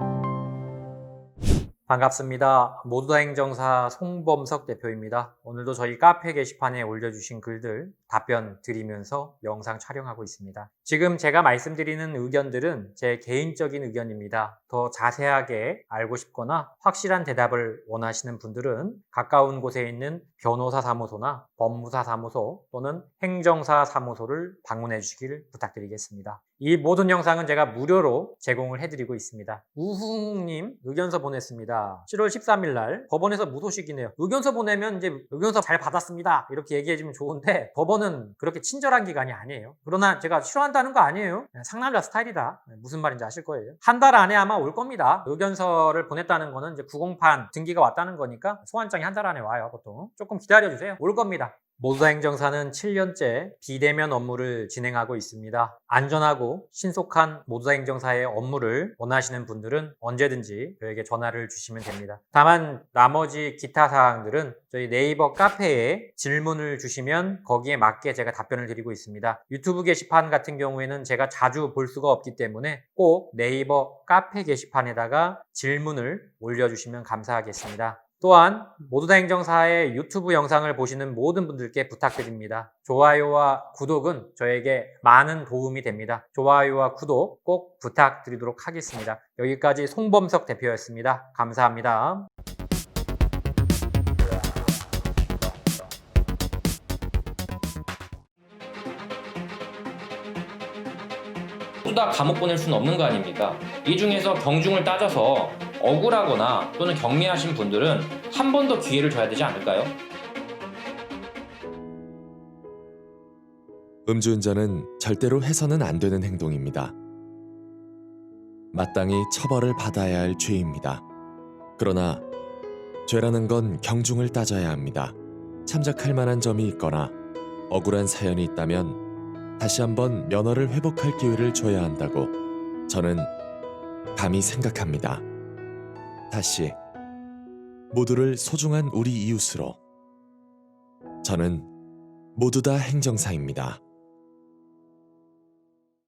thank you 반갑습니다. 모두다 행정사 송범석 대표입니다. 오늘도 저희 카페 게시판에 올려주신 글들 답변 드리면서 영상 촬영하고 있습니다. 지금 제가 말씀드리는 의견들은 제 개인적인 의견입니다. 더 자세하게 알고 싶거나 확실한 대답을 원하시는 분들은 가까운 곳에 있는 변호사 사무소나 법무사 사무소 또는 행정사 사무소를 방문해 주시길 부탁드리겠습니다. 이 모든 영상은 제가 무료로 제공을 해드리고 있습니다. 우흥님 의견서 보냈습니다. 7월 13일 날 법원에서 무소식이네요. 의견서 보내면 이제 의견서 잘 받았습니다. 이렇게 얘기해주면 좋은데 법원은 그렇게 친절한 기관이 아니에요. 그러나 제가 싫어한다는 거 아니에요. 상남자 스타일이다. 무슨 말인지 아실 거예요. 한 달 안에 아마 올 겁니다. 의견서를 보냈다는 거는 이제 구공판 등기가 왔다는 거니까 소환장이 한 달 안에 와요. 보통 조금 기다려주세요. 올 겁니다. 모두다 행정사는 7년째 비대면 업무를 진행하고 있습니다. 안전하고 신속한 모두다 행정사의 업무를 원하시는 분들은 언제든지 저에게 전화를 주시면 됩니다. 다만 나머지 기타 사항들은 저희 네이버 카페에 질문을 주시면 거기에 맞게 제가 답변을 드리고 있습니다. 유튜브 게시판 같은 경우에는 제가 자주 볼 수가 없기 때문에 꼭 네이버 카페 게시판에다가 질문을 올려주시면 감사하겠습니다. 또한 모두 다 행정사의 유튜브 영상을 보시는 모든 분들께 부탁드립니다. 좋아요와 구독은 저에게 많은 도움이 됩니다. 좋아요와 구독 꼭 부탁드리도록 하겠습니다. 여기까지 송범석 대표였습니다. 감사합니다. 모두 다 감옥 보낼 수는 없는 거 아닙니까? 이 중에서 경중을 따져서 억울하거나 또는 경미하신 분들은 한 번 더 기회를 줘야 되지 않을까요? 음주운전은 절대로 해서는 안 되는 행동입니다. 마땅히 처벌을 받아야 할 죄입니다. 그러나 죄라는 건 경중을 따져야 합니다. 참작할 만한 점이 있거나 억울한 사연이 있다면 다시 한번 면허를 회복할 기회를 줘야 한다고 저는 감히 생각합니다. 다시 모두를 소중한 우리 이웃으로 저는 모두 다 행정사입니다.